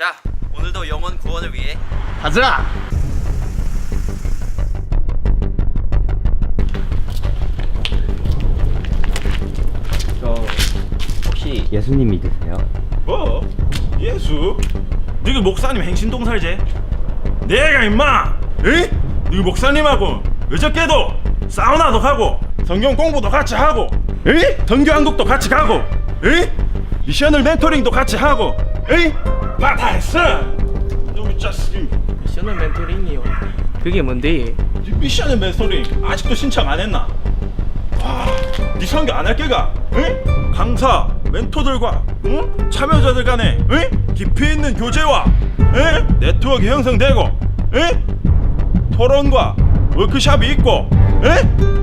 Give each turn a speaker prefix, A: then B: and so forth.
A: 자, 오늘도 영혼 구원을 위해
B: 가자.
A: 저 혹시 예수님 믿으세요?
C: 뭐? 예수? 너희 목사님 행신동 살제? 내가 임마! 에? 너희 목사님하고 어저께도 사우나도 가고 성경 공부도 같이 하고 에? 등교 한국도 같이 가고 에? 미션을 멘토링도 같이 하고 에? 나다 했어! 너희 자식이
B: 미션을 멘토링이요. 그게 뭔데?
C: 이 미션의 멘토링 아직도 신청 안 했나? 와, 네 성교 안할 게가? 에? 강사, 멘토들과 응? 참여자들 간에 에? 깊이 있는 교제와 에? 네트워크 형성되고 에? 토론과 워크샵이 있고 에?